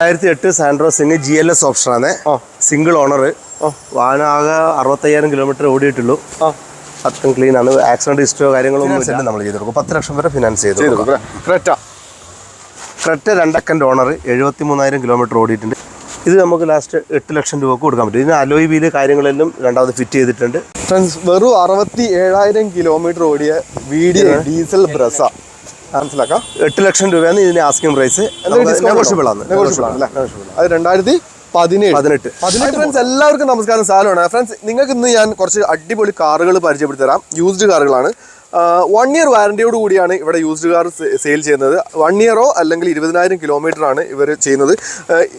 രണ്ടായിരത്തി എട്ട് Santro Xing G L S ഓപ്ഷനാണ്. സിംഗിൾ ഓണർ വാനാകെ വാഹനം ആകെ അറുപത്തയ്യായിരം കിലോമീറ്റർ ഓടിയിട്ടുള്ളൂ. അത്രയും ക്ലീൻ ആണ്. ആക്സിഡന്റ് ഹിസ്റ്ററിയോ കാര്യങ്ങളൊന്നും ഇല്ല. നമ്മൾ ചെയ്ത് കൊടുക്കും പത്ത് ലക്ഷം വരെ ഫിനാൻസ് ചെയ്ത് ചെയ്തു കൊടുക്കും ക്രെറ്റ. ക്രെറ്റ രണ്ടക്കന്റെ ഓണർ എഴുപത്തി മൂന്നായിരം കിലോമീറ്റർ ഓടിയിട്ടുണ്ട്. ഇത് നമുക്ക് ലാസ്റ്റ് എട്ട് ലക്ഷം രൂപക്ക് കൊടുക്കാൻ പറ്റും. ഇതിന് അലോയ് വീൽ കാര്യങ്ങളെല്ലാം രണ്ടാമത് ഫിറ്റ് ചെയ്തിട്ടുണ്ട്. ഫ്രണ്ട്സ് വെറും അറുപത്തി ഏഴായിരം കിലോമീറ്റർ ഓടിയ വീഡിയോ ഡീസൽ ബ്രസ. മനസ്സിലാക്കാം. എട്ട് ലക്ഷം രൂപയാണ് ഇതിന് ആസ്കിംഗ് പ്രൈസ് നെഗോഷ്യബിൾ ആണ്. നെഗോഷ്യബിൾ ആണ് അല്ലേ? അത് രണ്ടായിരത്തി പതിനേഴ്. പതിനെട്ട്. പതിനെട്ട് ഫ്രണ്ട്സ് എല്ലാവർക്കും നമസ്കാരം. സാലമാണ് ഫ്രണ്ട്സ് നിങ്ങൾക്ക് ഇന്ന് ഞാൻ കുറച്ച് അടിപൊളി കാറുകൾ പരിചയപ്പെടുത്തി തരാം. യൂസ്ഡ് കാറുകളാണ്. വൺ ഇയർ വാറണ്ടിയോട് കൂടിയാണ് ഇവിടെ യൂസ്ഡ് കാർ സെയിൽ ചെയ്യുന്നത്. വൺ ഇയറോ അല്ലെങ്കിൽ ഇരുപതിനായിരം കിലോമീറ്റർ ആണ് ഇവർ ചെയ്യുന്നത്.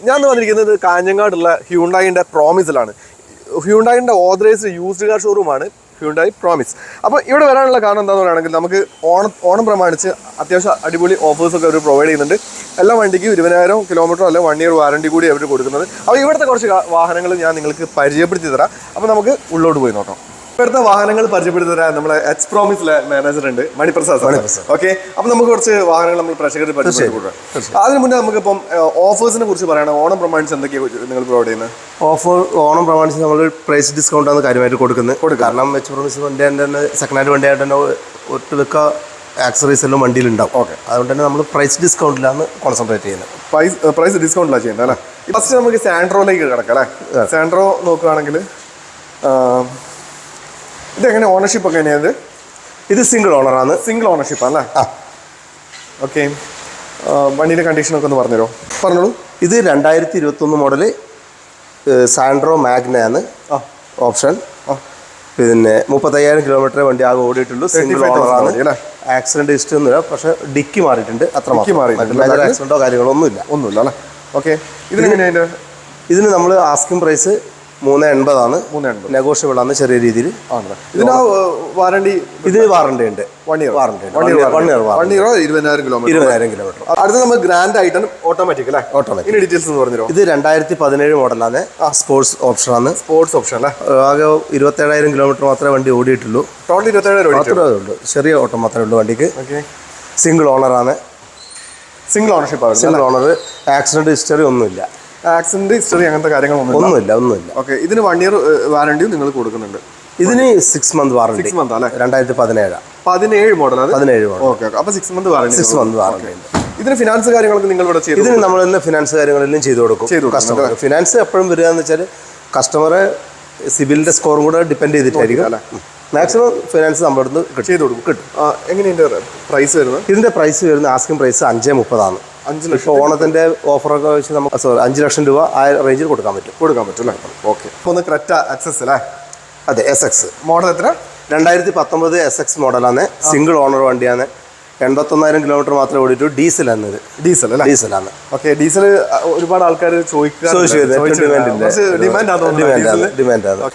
ഞാൻ വന്നിരിക്കുന്നത് കാഞ്ഞങ്ങാടുള്ള ഹ്യൂണ്ടായിന്റെ പ്രോമിസിലാണ് ഹ്യൂണ്ടായിന്റെ ഓതറൈസ്ഡ് യൂസ്ഡ് കാർ ഷോറൂമാണ് ഹ്യൂണ്ടായി പ്രോമിസ് അപ്പോൾ ഇവിടെ വരാനുള്ള കാരണം എന്താണെന്ന് പറയുകയാണെങ്കിൽ നമുക്ക് ഓണം ഓണം പ്രമാണിച്ച് അത്യാവശ്യം അടിപൊളി ഓഫേഴ്സ് ഒക്കെ അവർ പ്രൊവൈഡ് ചെയ്യുന്നുണ്ട്. എല്ലാ വണ്ടിക്കും ഇരുപതിനായിരം കിലോമീറ്റർ അല്ലെങ്കിൽ വൺ ഇയർ വാറണ്ടി കൂടി അവർ കൊടുക്കുന്നത്. അപ്പോൾ ഇവിടുത്തെ കുറച്ച് വാഹനങ്ങൾ ഞാൻ നിങ്ങൾക്ക് പരിചയപ്പെടുത്തി തരാം. അപ്പോൾ നമുക്ക് ഉള്ളോട്ട് പോയി നോക്കാം. ഇവിടുത്തെ വാഹനങ്ങൾ പരിചയപ്പെടുത്തി തരാൻ നമ്മളെ എച്ച് പ്രോമിസിലെ മാനേജർ ഉണ്ട് മണിപ്രസാദ് ഓക്കെ അപ്പോൾ നമുക്ക് കുറച്ച് വാഹനങ്ങൾ നമ്മൾ പ്രേക്ഷകർ പരിചയപ്പെടുത്തി കൊടുക്കാം. അതിന് മുന്നേ നമുക്കിപ്പം ഓഫേഴ്സിനെ കുറിച്ച് പറയണം. ഓണം പ്രമാണിച്ച് എന്തൊക്കെയാണ് നിങ്ങൾ പ്രൊവൈഡ് ചെയ്യുന്നത് ഓഫർ ഓണം പ്രമാണിച്ച് നമ്മൾ പ്രൈസ് ഡിസ്കൗണ്ട് ആണ് കാര്യമായിട്ട് കൊടുക്കുന്നത്. കാരണം എച്ച് പ്രോമിസ് വണ്ടി തന്നെ സെക്കൻഡ് ഹാൻഡ് വണ്ടി ആയിട്ട് തന്നെ ഒട്ടുമിക്ക ആക്സറീസ് എല്ലാം വണ്ടിയിലുണ്ടാവും ഓക്കെ അതുകൊണ്ട് തന്നെ നമ്മൾ പ്രൈസ് ഡിസ്കൗണ്ടിലാണ് കോൺസെൻട്രേറ്റ് ചെയ്യുന്നത്. പ്രൈസ് പ്രൈസ് ഡിസ്കൗണ്ടിലാണ് ചെയ്യുന്നത് അല്ലേ? ഫസ്റ്റ് നമുക്ക് സാൻഡ്രോയിലേക്ക് കിടക്കാം അല്ലേ? സാൻഡ്രോ നോക്കുകയാണെങ്കിൽ ഇതെങ്ങനെ ഓണർഷിപ്പ് ഒക്കെ എങ്ങനെയാണ് ഇത്? സിംഗിൾ ഓണറാണ് സിംഗിൾ ഓണർഷിപ്പ് അല്ലേ? ആ. ഓക്കെ വണ്ടിയുടെ കണ്ടീഷനൊക്കെ ഒന്ന് പറഞ്ഞുതരോ പറഞ്ഞോളൂ. ഇത് രണ്ടായിരത്തി ഇരുപത്തൊന്ന് മോഡൽ സാൻഡ്രോ മാഗ്ന ആണ് ഓപ്ഷൻ പിന്നെ മുപ്പത്തയ്യായിരം കിലോമീറ്റർ വണ്ടി ആകെ ഓടിയിട്ടുള്ളൂ. സിംഗിൾ ഓണറാണ് അല്ലേ? ആക്സിഡന്റ് ഹിസ്റ്ററി ഒന്നുമില്ല. പക്ഷെ ഡിക്കി മാറിയിട്ടുണ്ട്. അത്ര മാറിയിട്ടുണ്ട്. ആക്സിഡന്റോ കാര്യങ്ങളോ ഒന്നുമില്ല. ഒന്നുമില്ല അല്ലേ? ഓക്കെ ഇതിന് ഇതിന് നമ്മൾ ആസ്കിംഗ് പ്രൈസ് മൂന്ന് എൺപതാണ് മൂന്ന് എൺപത്. നെഗോഷ്യബിൾ ആണ് ചെറിയ രീതിയിൽ. ഇതിന് വാറണ്ടി ഇതിന് വാറണ്ടി ഉണ്ട്. One year warranty one year one year ഇരുപതിനായിരം കിലോമീറ്റർ ഇരുപതിനായിരം കിലോമീറ്റർ അടുത്ത നമ്മൾ ഗ്രാൻഡ് ആയിട്ടാണ് ഓട്ടോമാറ്റിക് അല്ലേ? ഓട്ടോമാറ്റിക് ഇതിന്റെ ഡീറ്റെയിൽസ് പറഞ്ഞുതരോ ഇത് രണ്ടായിരത്തി പതിനേഴ് മോഡലാണ് സ്പോർട്സ് ഓപ്ഷൻ ആണ്. സ്പോർട്സ് ഓപ്ഷൻ അല്ലേ? ആകെ ഇരുപത്തേഴായിരം കിലോമീറ്റർ മാത്രമേ വണ്ടി ഓടിയിട്ടുള്ളൂ. ടോട്ടൽ ഇരുപത്തേഴായിരം മാത്രമേ ഉള്ളൂ. ചെറിയ ഓട്ടം മാത്രമേ ഉള്ളൂ വണ്ടിക്ക്. സിംഗിൾ സിംഗിൾ ആണ്. സിംഗിൾ ഓണർഷിപ്പ് ആണ് സിംഗിൾ ഓണർ ആക്സിഡന്റ് ഹിസ്റ്ററി ഒന്നുമില്ല. ആക്സിഡന്റ് ഹിസ്റ്ററി അങ്ങനത്തെ കാര്യങ്ങളൊന്നും ഒന്നുമില്ല ഒന്നുമില്ല. ഓക്കെ ഇതിന് വൺ ഇയർ വാറണ്ടിയും നിങ്ങൾ കൊടുക്കുന്നുണ്ട്. ഇതിന് six month warranty six month അല്ലേ? രണ്ടായിരത്തി പതിനേഴ്. പതിനേഴ് മോഡൽ പതിനേഴ് മോഡൽ ഓക്കെ അപ്പൊ six month warranty six month warranty ഇതിന് ഫിനാൻസ് കാര്യങ്ങളൊക്കെ നിങ്ങൾ ഇവിടെ ചെയ്തു ഇതിന് നമ്മൾ തന്നെ ഫിനാൻസ് കാര്യങ്ങളെല്ലാം ചെയ്തു കൊടുക്കും. കസ്റ്റമർ ഫിനാൻസ് എപ്പോഴും വരിക എന്ന് വെച്ചാൽ കസ്റ്റമറെ സിബിലിന്റെ സ്കോറും കൂടെ ഡിപ്പെൻഡ് ചെയ്തിട്ടായിരിക്കും. മാക്സിമം ഫിനാൻസ് നമ്മുടെ അടുത്ത് ചെയ്തു കൊടുക്കും. കിട്ടും. എങ്ങനെയാണ് പ്രൈസ് വരുന്നത്? ഇതിന്റെ പ്രൈസ് വരുന്ന ആസ്കിംഗ് പ്രൈസ് അഞ്ചേ മുപ്പതാണ് അഞ്ച് ലക്ഷം ഓണത്തിന്റെ ഓഫറൊക്കെ വെച്ച് നമുക്ക് സോറി അഞ്ച് ലക്ഷം രൂപ ആ റേഞ്ചിൽ കൊടുക്കാൻ പറ്റും. കൊടുക്കാൻ പറ്റും അല്ലേ? ഓക്കെ. അപ്പോൾ ഒന്ന് ക്രെറ്റ ആക്സസ് അല്ലേ? അതെ എസ് എക്സ് മോഡൽ എത്ര? രണ്ടായിരത്തി പത്തൊമ്പത് എസ് എക്സ് മോഡലാണ് സിംഗിൾ ഓണർ വണ്ടിയാണ്. എൺപത്തൊന്നായിരം കിലോമീറ്റർ മാത്രമേ ഓടിയിട്ടു. ഡീസലാണ് ഇത്. ഡീസൽ അല്ലേ? ഡീസലാണ് ഓക്കെ ഡീസൽ ഒരുപാട് ആൾക്കാർ ചോദിക്കുക ഡിമാൻഡാണ്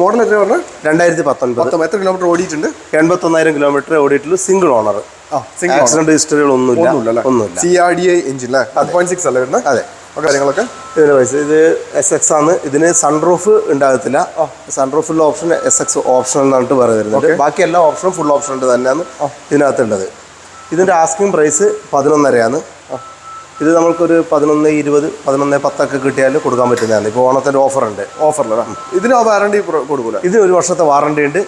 മോഡൽ എത്ര പറഞ്ഞു രണ്ടായിരത്തി പത്തൊൻപത് എത്ര കിലോമീറ്റർ ഓടിയിട്ടുണ്ട്? എൺപത്തൊന്നായിരം കിലോമീറ്റർ ഓടിയിട്ടുള്ളൂ സിംഗിൾ ഓണർ ആക്സിഡന്റ് ഹിസ്റ്ററികളൊന്നുമില്ല ഒന്നുമില്ല C R D I engine അല്ലേ? വൺ പോയിന്റ് സിക്സ് അല്ലേ വരുന്നത്? അതെ. കാര്യങ്ങളൊക്കെ? പൈസ ഇത് എസ് എക്സ് ആണ്. ഇതിന് സൺറൂഫ് ഉണ്ടാകത്തില്ല. സൺറൂഫുള്ള ഓപ്ഷൻ എസ് എക്സ് ഓപ്ഷൻ എന്നാണ് പറയുന്നത്. ബാക്കി എല്ലാ ഓപ്ഷനും ഫുൾ ഓപ്ഷൻ ഉണ്ട് തന്നെയാണ് ഇതിനകത്തുള്ളത്. ഇതിന്റെ ആസ്കിംഗ് പ്രൈസ് പതിനൊന്നരയാണ്. ഇത് നമ്മൾക്കൊരു പതിനൊന്ന് ഇരുപത് പതിനൊന്ന് പത്തൊക്കെ കിട്ടിയാൽ കൊടുക്കാൻ പറ്റുന്നതാണ്. ഇപ്പോൾ ഓണത്തിന്റെ ഓഫർ ഉണ്ട്. ഓഫറിലല്ലേ ഇതിന് വാറണ്ടി കൊടുക്കില്ല ഇതിന് ഒരു വർഷത്തെ വാറണ്ടി ഉണ്ട്.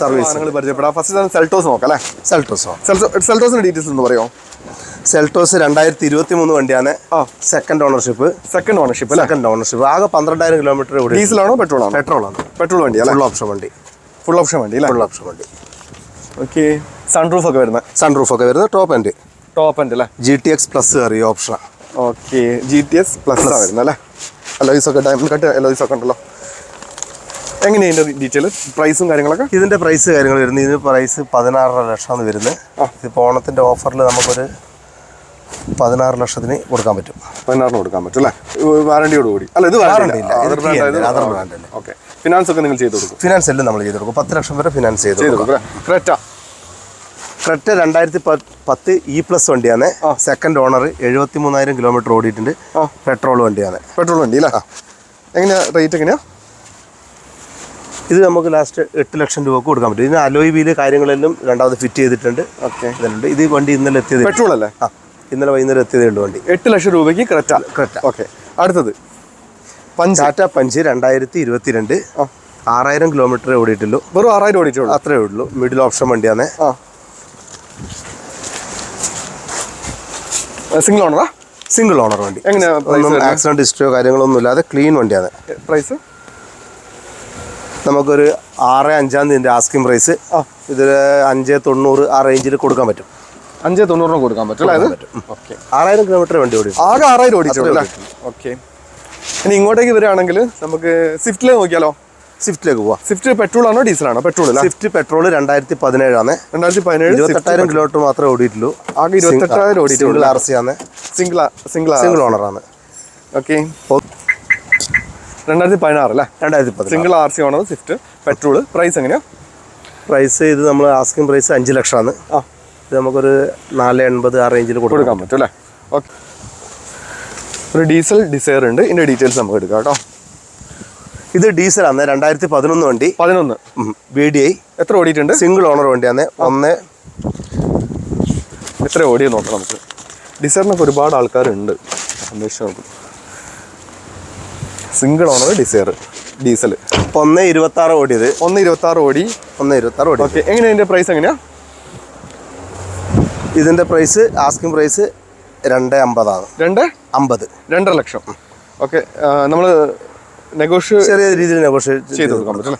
സർവീസ്. നിങ്ങൾ പരിചയപ്പെടാം. ഫസ്റ്റ് സെൽട്ടോസ് നോക്കാം അല്ലേ? സെൽട്ടോസോ സെൽട്ടോസിന്റെ ഡീറ്റെയിൽസ് ഒന്ന് പറയോ? സെൽട്ടോസ് രണ്ടായിരത്തി ഇരുപത്തി മൂന്ന് വണ്ടിയാണ് second ownership second ownership second ownership ആകെ പന്ത്രണ്ടായിരം കിലോമീറ്റർ ഡീസലാണോ പെട്രോൾ ആണോ പെട്രോൾ ആണ് പെട്രോൾ വണ്ടി അല്ലേ? ഫുൾ ഓപ്ഷൻ വണ്ടി. ഫുൾ ഓപ്ഷൻ വണ്ടി ഫുൾ ഓപ്ഷൻ വണ്ടി. ഓക്കെ സൺറൂഫ് ഒക്കെ വരുന്നത്? സൺറൂഫ് ഒക്കെ വരുന്നത് ടോപ്പ് എൻഡ് ടോപ്പ് എൻഡ് അല്ലേ? ജി ടി എക്സ് പ്ലസ് കയറിയ option okay G T X plus വരുന്നത് അല്ലേ? എലോയ്സ് ഒക്കെ ഡയമണ്ട് കട്ട് എലോയ്സ് ഒക്കെ ഉണ്ടല്ലോ. എങ്ങനെയാണ് ഡീറ്റെയിൽ പ്രൈസും കാര്യങ്ങളൊക്കെ? ഇതിന്റെ പ്രൈസ് കാര്യങ്ങൾ വരുന്നത് ഇതിന് പ്രൈസ് പതിനാറര ലക്ഷമാണ് വരുന്നത്. ഇപ്പോൾ ഓണത്തിന്റെ ഓഫറിൽ നമുക്കൊരു പതിനാറ് ലക്ഷത്തിന് കൊടുക്കാൻ പറ്റും. പതിനാറിന് കൊടുക്കാൻ പറ്റും അല്ലേ? വാറണ്ടിയോട് കൂടി. അല്ല ഇത് വാറണ്ടി ഇല്ല. അതർ ബ്രാൻഡ് അല്ല. ഓക്കെ ഫിനാൻസ് ഒക്കെ നിങ്ങൾ ചെയ്ത് കൊടുക്കും. ഫിനാൻസ് എല്ലാം നമ്മൾ ചെയ്ത് കൊടുക്കും. പത്ത് ലക്ഷം വരെ ഫിനാൻസ് ചെയ്ത് കൊടുക്കും. കൊടുക്കും ക്രെറ്റ ക്രെറ്റ രണ്ടായിരത്തി പത്ത് ഇ പ്ലസ് വണ്ടിയാണ്. സെക്കൻഡ് ഓണർ എഴുപത്തി മൂന്നായിരം കിലോമീറ്റർ ഓടിയിട്ടുണ്ട്. പെട്രോൾ വണ്ടിയാണ്. പെട്രോൾ വണ്ടി അല്ലേ? എങ്ങനെയാ റേറ്റ് എങ്ങനെയാ? ഇത് നമുക്ക് ലാസ്റ്റ് എട്ട് ലക്ഷം രൂപക്ക് കൊടുക്കാൻ പറ്റും. ഇതിന് അലോയ് വീൽ കാര്യങ്ങളെല്ലാം രണ്ടാമത് ഫിറ്റ് ചെയ്തിട്ടുണ്ട്. ഓക്കെ ഇതിലുണ്ട് ഇത് വണ്ടി ഇന്നലെ എത്തിയത് പെട്രോൾ അല്ലേ? ആ. ഇന്നലെ വൈകുന്നേരം എത്തിയതേ ഉള്ളൂ വണ്ടി. എട്ട് ലക്ഷം രൂപയ്ക്ക് ക്രെറ്റ ക്രെറ്റ. ഓക്കെ അടുത്തത്. പഞ്ച് ടാറ്റ പഞ്ച് രണ്ടായിരത്തി ഇരുപത്തിരണ്ട് ആ. ആറായിരം കിലോമീറ്റർ ഓടിയിട്ടുള്ളൂ. വെറും ആറായിരം ഓടിയിട്ടുള്ളൂ. അത്രേ ഉള്ളൂ. മിഡിൽ ഓപ്ഷൻ വണ്ടിയാണ് ആ. സിംഗിൾ ഓണറാ സിംഗിൾ ഓണർ വണ്ടി. എങ്ങനെയാണ് ആക്സിഡന്റ് ഹിസ്റ്ററിയോ കാര്യങ്ങളൊന്നും ഇല്ലാതെ ക്ലീൻ വണ്ടിയാണ് പ്രൈസ് നമുക്കൊരു ആറ് അഞ്ചാം തീയതി ആസ്കിംഗ് പ്രൈസ്. ഇതിൽ അഞ്ച് തൊണ്ണൂറ് ആ റേഞ്ചിൽ കൊടുക്കാൻ പറ്റും. അഞ്ച് തൊണ്ണൂറിന് കൊടുക്കാൻ പറ്റും അല്ലേ? ഓക്കെ. ആറായിരം കിലോമീറ്റർ വണ്ടി ഓടി ആകെ ആറായിരം അല്ലേ? ഓക്കെ. ഇനി ഇങ്ങോട്ടേക്ക് വരികയാണെങ്കിൽ നമുക്ക് സ്വിഫ്റ്റിലേക്ക് നോക്കിയാലോ? സ്വിഫ്റ്റിലേക്ക് പോവാം. സ്വിഫ്റ്റ് പെട്രോൾ ആണോ ഡീസൽ ആണോ? പെട്രോൾ സ്വിഫ്റ്റ് പെട്രോൾ രണ്ടായിരത്തി പതിനേഴാണ് രണ്ടായിരത്തി പതിനേഴ് ഇരുപത്തെട്ടായിരം കിലോമീറ്റർ മാത്രമേ ഓടിയിട്ടുള്ളൂ. ആകെ ഇരുപത്തെട്ടായിരം ഓടിയിട്ടുള്ളൂ ആർ സി ആണ് സിംഗിൾ സിംഗിൾ സിംഗിൾ ഓണറാണ് ഓക്കെ. രണ്ടായിരത്തി പതിനാറ് അല്ലേ? രണ്ടായിരത്തി പത്ത് single R C owner Swift petrol price എങ്ങനെയാ? പ്രൈസ് ഇത് നമ്മൾ ആസ്കിംഗ് പ്രൈസ് അഞ്ച് ലക്ഷമാണ്. ആ. ഇത് നമുക്കൊരു നാല് എൺപത് ആ റേഞ്ചിൽ കൊടുക്കാം. കൊടുക്കാൻ പറ്റും അല്ലേ? ഓക്കെ ഒരു ഡീസൽ ഡിസയർ ഉണ്ട്. ഇതിന്റെ ഡീറ്റെയിൽസ് നമുക്ക് എടുക്കാം കേട്ടോ. ഇത് ഡീസലാണ് രണ്ടായിരത്തി പതിനൊന്ന് വണ്ടി. പതിനൊന്ന്. ബി ഡി ഐ എത്ര ഓടിയിട്ടുണ്ട്? സിംഗിൾ ഓണർ വണ്ടിയാണ് ഒന്ന്. എത്ര ഓടിയെന്ന് നോക്കാം നമുക്ക്. ഡിസയറിനൊക്കെ ഒരുപാട് ആൾക്കാരുണ്ട്. അന്വേഷിച്ച് നോക്കും. സിംഗിൾ ഓണർ ഡിസയർ ഡീസൽ ഒന്ന് ഇരുപത്തി ആറ് ഓടിയത്. ഒന്ന് ഇരുപത്തി ആറ് ഓടി ഒന്ന് ഇരുപത്തി ആറ് ഓടി ഓക്കെ എങ്ങനെയാണ് ഇതിന്റെ പ്രൈസ് എങ്ങനെയാ? ഇതിന്റെ പ്രൈസ് ആസ്കിംഗ് പ്രൈസ് രണ്ട് അമ്പതാണ്. രണ്ട്? അമ്പത്. രണ്ടര ലക്ഷം. ഓക്കെ നമ്മൾ നെഗോഷിയേ ചെറിയ രീതിയിൽ നെഗോഷിയേറ്റ് ചെയ്ത് കൊടുക്കാൻ പറ്റും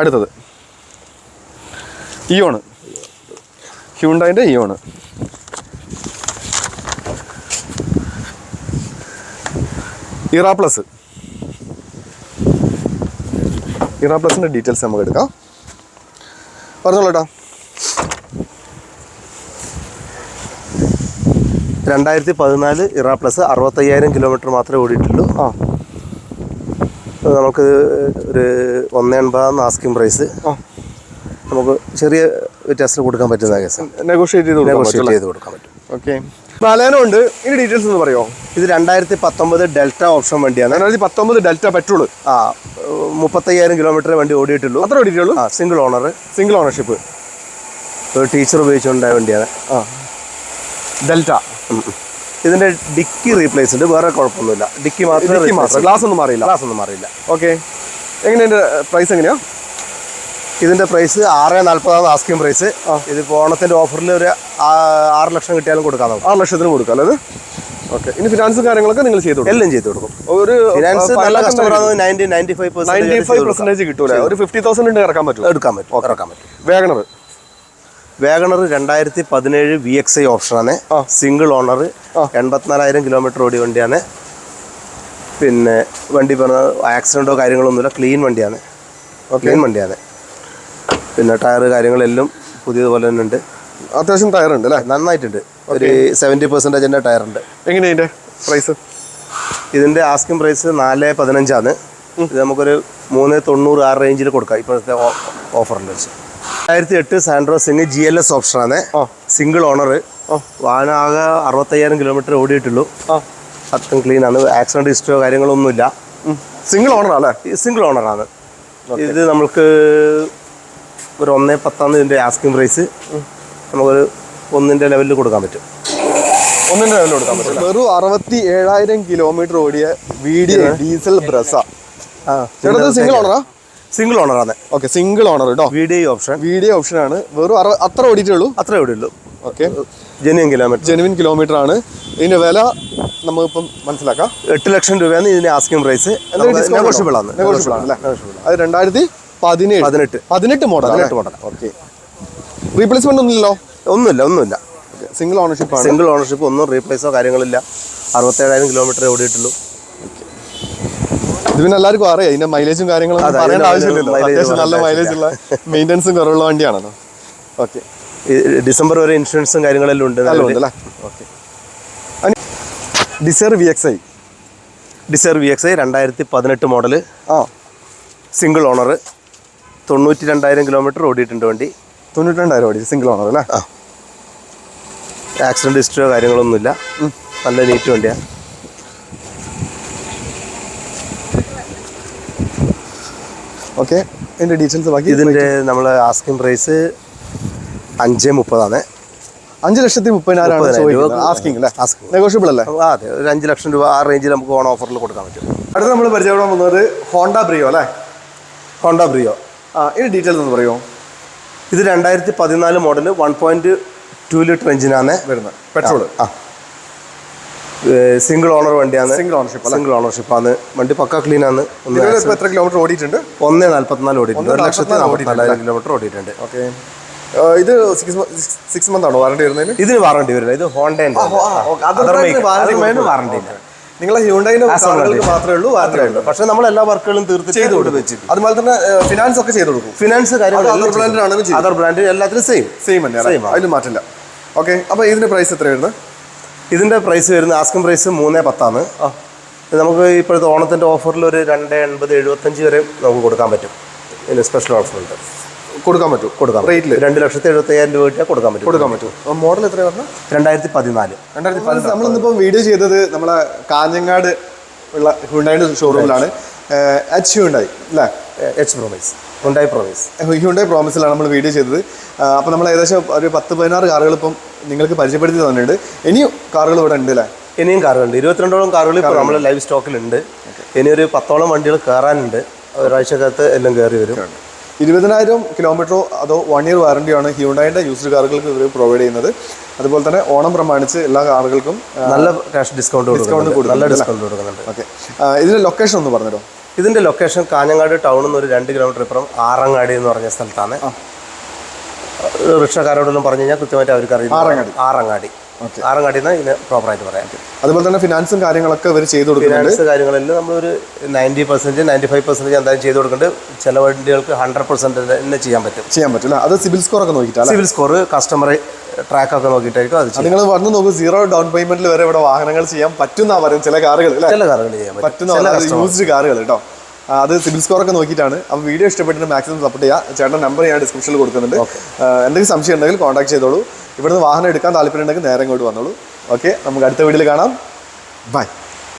അടുത്തത്. ഇയോണ് ഹ്യൂണ്ടായിന്റെ ഇയോണ് ഇറ പ്ലസ് ഇറ പ്ലസിന്റെ ഡീറ്റെയിൽസ് നമുക്ക് എടുക്കാം പറഞ്ഞോളൂ കേട്ടോ രണ്ടായിരത്തി പതിനാല് ഇറ പ്ലസ് അറുപത്തയ്യായിരം കിലോമീറ്റർ മാത്രമേ ഓടിയിട്ടുള്ളൂ. ആ. നമുക്ക് ഒരു ഒന്ന് എൺപതാം ആസ്കിം പ്രൈസ് ആ. നമുക്ക് ചെറിയ വ്യത്യാസത്തിൽ കൊടുക്കാൻ പറ്റുന്ന കേസ് നെഗോഷിയേറ്റ് ചെയ്ത് നെഗോഷിയേറ്റ് ചെയ്ത് കൊടുക്കാൻ പറ്റും. ഓക്കെ ബാലേനോ ഉണ്ട് ഇനി ഡീറ്റെയിൽസ് ഒന്ന് പറയുമോ ഇത് രണ്ടായിരത്തി പത്തൊമ്പത് ഡെൽറ്റ ഓപ്ഷൻ വണ്ടിയാണ്. രണ്ടായിരത്തി പത്തൊമ്പത് ഡെൽറ്റ പെട്രോൾ ആ മുപ്പത്തയ്യായിരം കിലോമീറ്റർ വണ്ടി ഓടിയിട്ടുള്ളൂ അത്ര ഓടിയിട്ടുള്ളൂ ആ സിംഗിൾ ഓണർ സിംഗിൾ ഓണർഷിപ്പ് ഒരു ടീച്ചർ ഉപയോഗിച്ചുകൊണ്ടായ വണ്ടിയാണ്. ആ. ഡെൽറ്റ. ഇതിന്റെ ഡിക്കി റീപ്ലേസ് ഉണ്ട്. വേറെ കുഴപ്പമൊന്നുമില്ല. ഡിക്കി മാത്രമേ മാത്രം. ഗ്ലാസ് ഒന്നും മാറിയില്ല. ഗ്ലാസ് ഒന്നും മാറിയില്ല. ഓക്കെ എങ്ങനെയാ ഇതിന്റെ പ്രൈസ് എങ്ങനെയാ? ഇതിന്റെ പ്രൈസ് ആറ് നാല്പതാണ് ആസ്കിംഗ് പ്രൈസ് ഇത് ഓണത്തിന്റെ ഓഫറിൽ ഒരു ആറ് ലക്ഷം കിട്ടിയാലും കൊടുക്കാം നമുക്ക് ആറ് ലക്ഷത്തിന് കൊടുക്കാം അല്ലേ ഓക്കെ. ഇനി ഫിനാൻസ് കാര്യങ്ങളൊക്കെ നിങ്ങൾ ചെയ്തു എല്ലാം ചെയ്തു കൊടുക്കും. ഒരു ഫിനാൻസ് നല്ല കസ്റ്റമറാണ് നയന്റി നയന്റി ഫൈവ് പെർസെന്റേജ് കിട്ടൂല? ഒരു ഫിഫ്റ്റി തൗസൻഡ് ഉണ്ട് ഇറക്കാൻ പറ്റും. എടുക്കാൻ പറ്റും. ഇറക്കാൻ പറ്റും. Wagon R. വേഗണർ രണ്ടായിരത്തി പതിനേഴ് വി എക്സ് ഐ ഓപ്ഷനാണ്. Single owner. എൺപത്തിനാലായിരം കിലോമീറ്റർ ഓടി വണ്ടിയാണ്. പിന്നെ വണ്ടി പറഞ്ഞ ആക്സിഡന്റോ കാര്യങ്ങളൊന്നുമില്ല ക്ലീൻ വണ്ടിയാണ്. ക്ലീൻ വണ്ടിയാണ്. പിന്നെ ടയർ കാര്യങ്ങളെല്ലാം പുതിയതുപോലെ തന്നെ ഉണ്ട്. അത്യാവശ്യം ടയർ ഉണ്ട് അല്ലേ? നന്നായിട്ടുണ്ട്. ഒരു സെവന്റി പെർസെന്റേജിന്റെ ടയറുണ്ട്. ഉണ്ട് എങ്ങനെയുണ്ട് പ്രൈസ് ഇതിന്റെ ആസ്കിംഗ് പ്രൈസ് നാല് പതിനഞ്ചാണ്. ഇത് നമുക്കൊരു മൂന്ന് തൊണ്ണൂറ് ആ റേഞ്ചിൽ കൊടുക്കാം. ഇപ്പോഴത്തെ ഓഫറിന്റെ വെച്ച്. രണ്ടായിരത്തി എട്ട് Santro Xing G L S ഓപ്ഷനാണ് ആണ്. Single owner. വാഹനം ആകെ അറുപത്തയ്യായിരം കിലോമീറ്റർ ഓടിയിട്ടുള്ളൂ. അത്രയും ക്ലീൻ ആണ്. ആക്സിഡന്റ് ഹിസ്റ്ററിയോ കാര്യങ്ങളൊന്നുമില്ല. സിംഗിൾ അല്ലേ സിംഗിൾ ഓണറാണ് ഇത് നമ്മൾക്ക് ഒരു ഒന്നേ പത്താം ഇതിന്റെ ആസ്കിംഗ് പ്രൈസ് നമുക്കൊരു ഒന്നിന്റെ ലെവലിൽ കൊടുക്കാൻ പറ്റും. ഒന്നിന്റെ ലെവലിൽ കൊടുക്കാൻ പറ്റും വെറും അറുപത്തി ഏഴായിരം കിലോമീറ്റർ ഓടിയ വീഡിയോ ഡീസൽ ബ്രസ. ആ. ചേട്ടത് സിംഗിൾ ഓണറാ സിംഗിൾ ഓണർ ആണ്. ഓക്കെ സിംഗിൾ ഓണർ കേട്ടോ വീഡിയോ ഓപ്ഷൻ വീഡിയോ ഓപ്ഷൻ ആണ്. വെറും അറ അത്ര ഓടിയിട്ടുള്ളൂ? അത്ര ഓടിയുള്ളൂ okay genuine kilometre genuine kilometre ആണ്. ഇതിന്റെ വില നമ്മളിപ്പം മനസ്സിലാക്കാം. എട്ട് ലക്ഷം രൂപയാണ് ഇതിന്റെ ആസ്കിംഗ് പ്രൈസ് നെഗോഷ്യബിൾ ആണ്. നെഗോഷ്യബിൾ ആണ് അല്ലേ? അത് രണ്ടായിരത്തി പതിനേഴ് പതിനെട്ട്. പതിനെട്ട് മോഡൽ പതിനെട്ട് മോഡൽ ഓക്കെ റീപ്ലേസ്മെന്റ് ഒന്നുമില്ലല്ലോ? ഒന്നുമില്ല ഒന്നുമില്ല. സിംഗിൾ ഓണർഷിപ്പ് ആണ്. സിംഗിൾ ഓണർഷിപ്പ് ഒന്നും റീപ്ലേസോ കാര്യങ്ങളില്ല. അറുപത്തേഴായിരം കിലോമീറ്റർ ഓടിയിട്ടുള്ളൂ. ഇത് പിന്നെ എല്ലാവർക്കും അറിയാം. ഇതിന്റെ മൈലേജും കാര്യങ്ങളും പറയേണ്ട ആവശ്യമില്ലല്ലോ. അത്യാവശ്യം നല്ല മൈലേജ് ഉള്ള മെയിന്റെനൻസും കുറവുള്ള വണ്ടിയാണല്ലോ. ഓക്കെ ഡിസംബർ വരെ ഇൻഷുറൻസും കാര്യങ്ങളെല്ലാം ഉണ്ട്. അല്ലേ okay Dzire V X I Dzire V X I രണ്ടായിരത്തി പതിനെട്ട് മോഡൽ ആ. സിംഗിൾ ഓണർ തൊണ്ണൂറ്റി രണ്ടായിരം കിലോമീറ്റർ ഓടിയിട്ടുണ്ട് വണ്ടി. തൊണ്ണൂറ്റി രണ്ടായിരം ഓടി സിംഗിൾ ഓണർ അല്ലേ? ആക്സിഡന്റ് ഹിസ്റ്ററിയോ കാര്യങ്ങളൊന്നുമില്ല. നല്ല നീറ്റ് വണ്ടിയാണ് ഓക്കെ ഇതിന്റെ ഡീറ്റെയിൽസ് ബാക്കി ഇതിന്റെ നമ്മൾ ആസ്കിംഗ് പ്രൈസ് അഞ്ച് മുപ്പതാണ്. അഞ്ച് ലക്ഷത്തി മുപ്പതിനായിരം ആസ്കിംഗ് അല്ലേ. നെഗോഷ്യബിൾ അല്ലേ? അതെ. ഒരു അഞ്ച് ലക്ഷം രൂപ ആ റേഞ്ചിൽ നമുക്ക് ഓൺ ഓഫറിൽ കൊടുക്കാൻ പറ്റും. അടുത്ത നമ്മൾ പരിചയപ്പെടാൻ പോകുന്നത് ഹോണ്ട ബ്രിയോ അല്ലേ? ഹോണ്ട ബ്രിയോ ആ ഇനി ഡീറ്റെയിൽസ് ഒന്ന് പറയുമോ ഇത് രണ്ടായിരത്തി പതിനാല് model one point two litre എഞ്ചിനാണ് വരുന്നത്. പെട്രോൾ ആ സിംഗിൾ ഓണർ വണ്ടിയാണ്. സിംഗിൾ ഓണർഷിപ്പ് സിംഗിൾ ഓണർഷിപ്പ് ആണ്. വണ്ടി പക്ക ക്ലീൻ ആണ്. എത്ര കിലോമീറ്റർ ഓടിയിട്ടുണ്ട്? ഒന്ന് നാൽപ്പത്തിനാല് ഓടിയിട്ടുണ്ട്. ഒരു ലക്ഷത്തി നാൽപ്പത്തിനാല് നാൽപ്പത്തിനാലായിരം കിലോമീറ്റർ ഓടിയിട്ടുണ്ട്. ഓക്കെ. ഇത് സിക്സ് സിക്സ് മന്ത് ആണോ? വാറണ്ടി വരുന്നതിന്? ഇതിന് വാറണ്ടി വരില്ല ഇത് ഹോണ്ടേന്റെ വാറണ്ടി ഇല്ല. നിങ്ങളെ ഹ്യൂണ്ടൈന്റെ മാത്രമേ ഉള്ളൂ മാത്രമേ ഉള്ളൂ. പക്ഷേ നമ്മൾ എല്ലാ വർക്കുകളും തീർത്തിട്ട് ചെയ്തു കൊടുക്കും അതുപോലെ തന്നെ ഫിനാൻസ് ഒക്കെ ചെയ്തു കൊടുക്കും. ഫിനാൻസ് കാര്യങ്ങൾ ആണെങ്കിലും ചെയ്യും. അതർ ബ്രാൻഡ് എല്ലാത്തിനും സെയിം സെയിം തന്നെ Same അതിൽ മാറ്റില്ല ഓക്കെ അപ്പോൾ ഇതിന്റെ പ്രൈസ് എത്ര വരുന്നത് ഇതിന്റെ പ്രൈസ് വരുന്ന ആസ്കിൻ പ്രൈസ് മൂന്ന് പത്താണ്. നമുക്ക് ഇപ്പോഴത്തെ ഓണത്തിന്റെ ഓഫറിൽ ഒരു രണ്ട് എൺപത് എഴുപത്തഞ്ച് വരെ നമുക്ക് കൊടുക്കാൻ പറ്റും. ഇതിന് സ്പെഷ്യൽ ഓഫർ ഉണ്ട്. കൊടുക്കാൻ പറ്റും കൊടുക്കാം റേറ്റിൽ രണ്ട് ലക്ഷത്തി എഴുപത്തി അയ്യായിരം രൂപ കിട്ടിയാൽ കൊടുക്കാൻ പറ്റും. കൊടുക്കാൻ പറ്റും. മോഡൽ എത്ര പറഞ്ഞു രണ്ടായിരത്തി പതിനാല് രണ്ടായിരത്തി പതിനാല് നമ്മളിന്നിപ്പോൾ വീഡിയോ ചെയ്തത് നമ്മളെ കാഞ്ഞങ്ങാട് ഉള്ള ഹുണ്ടായിന്റെ ഷോറൂമിലാണ് എച്ച് ഹുണ്ടായി അല്ലേ? H promise Hyundai promise Hyundai പ്രോമിസിലാണ് നമ്മൾ വീഡിയോ ചെയ്തത്. അപ്പോൾ നമ്മൾ ഏകദേശം ഒരു പത്ത് പതിനാറ് കാറുകൾ ഇപ്പം നിങ്ങൾക്ക് പരിചയപ്പെടുത്തി തന്നിട്ടുണ്ട്. ഇനിയും കാറുകൾ ഇവിടെ ഉണ്ട് അല്ലേ? ഇനിയും കാറുകളുണ്ട് ഇരുപത്തിരണ്ടോളം കാറുകൾ ഇപ്പോൾ നമ്മൾ ലൈവ് സ്റ്റോക്കിലുണ്ട് ഇനി ഒരു പത്തോളം വണ്ടികൾ കയറാനുണ്ട് ഒരാഴ്ചക്കകത്ത് എല്ലാം കയറി വരും. ഇരുപതിനായിരം കിലോമീറ്ററോ അതോ വൺ ഇയർ വാറണ്ടിയാണ് ഹ്യൂണ്ടായിന്റെ യൂസ്ഡ് കാറുകൾക്ക് ഇവർ പ്രൊവൈഡ് ചെയ്യുന്നത്. അതുപോലെ തന്നെ ഓണം പ്രമാണിച്ച് എല്ലാ കാറുകൾക്കും നല്ല ക്യാഷ് ഡിസ്കൗണ്ട് കൊടുക്കുന്നുണ്ട്. നല്ല ഡിസ്കൗണ്ട് കൊടുക്കുന്നുണ്ട്. ഓക്കെ ഇതിന്റെ ലൊക്കേഷൻ ഒന്ന് പറഞ്ഞുതരോ? ഇതിന്റെ ലൊക്കേഷൻ കാഞ്ഞങ്ങാട് ടൗണിൽ നിന്ന് ഒരു രണ്ട് കിലോമീറ്റർ ഇപ്പുറം ആറങ്ങാടി എന്ന് പറഞ്ഞ സ്ഥലത്താണ്. റിക്ഷക്കാരോടൊന്നും പറഞ്ഞു കഴിഞ്ഞാൽ കൃത്യമായിട്ട് അവർക്ക് അറിയാം ആറങ്ങാടി. ആറങ്ങാടി. ആറങ്ങാടി നിന്ന് ഇതിന് പ്രോപ്പറായിട്ട് പറയാം. അതുപോലെ തന്നെ ഫിനാൻസും കാര്യങ്ങളൊക്കെ ഇവർ ചെയ്തു കൊടുക്കുന്നുണ്ട്. ഫിനാൻസ് കാര്യങ്ങളെല്ലാം നമ്മളൊരു ninety percent ninety five percentage എന്തായാലും ചെയ്തു കൊടുക്കുന്നുണ്ട്. ചില വണ്ടികൾക്ക് ഹൺഡ്രഡ് പെർസെന്റ് തന്നെ ചെയ്യാൻ പറ്റും. ചെയ്യാൻ പറ്റില്ല അത് സിവിൽ സ്കോർ ഒക്കെ നോക്കിയിട്ടാണ് സിവിൽ സ്കോർ കസ്റ്റമർ ട്രാക്ക് ഒക്കെ നോക്കിയിട്ടായിരിക്കും അത് നിങ്ങൾ വന്ന് നോക്കും സീറോ ഡൗൺ പേയ്മെന്റിൽ വരെ ഇവിടെ വാഹനങ്ങൾ ചെയ്യാൻ പറ്റുന്ന പറയും ചില കാറുകൾ ചില കാറുകൾ ചെയ്യാൻ പറ്റും. പറ്റുന്ന യൂസ്ഡ് കാറുകൾ കേട്ടോ അത് സിബിൽ സ്കോർ ഒക്കെ നോക്കിയിട്ടാണ്. അപ്പോൾ വീഡിയോ ഇഷ്ടപ്പെട്ടിട്ട് മാക്സിമം സപ്പോർട്ട് ചെയ്യുക ചേട്ടൻ നമ്പർ ഞാൻ ഡിസ്ക്രിപ്ഷനിൽ കൊടുക്കുന്നുണ്ട്. എന്തെങ്കിലും സംശയം ഉണ്ടെങ്കിൽ കോൺടാക്ട് ചെയ്തോളൂ. ഇവിടുന്ന് വാഹനം എടുക്കാൻ താല്പര്യം ഉണ്ടെങ്കിൽ നേരെ ഇങ്ങോട്ട് വന്നോളൂ. ഓക്കെ നമുക്ക് അടുത്ത വീഡിയോയിൽ കാണാം. ബൈ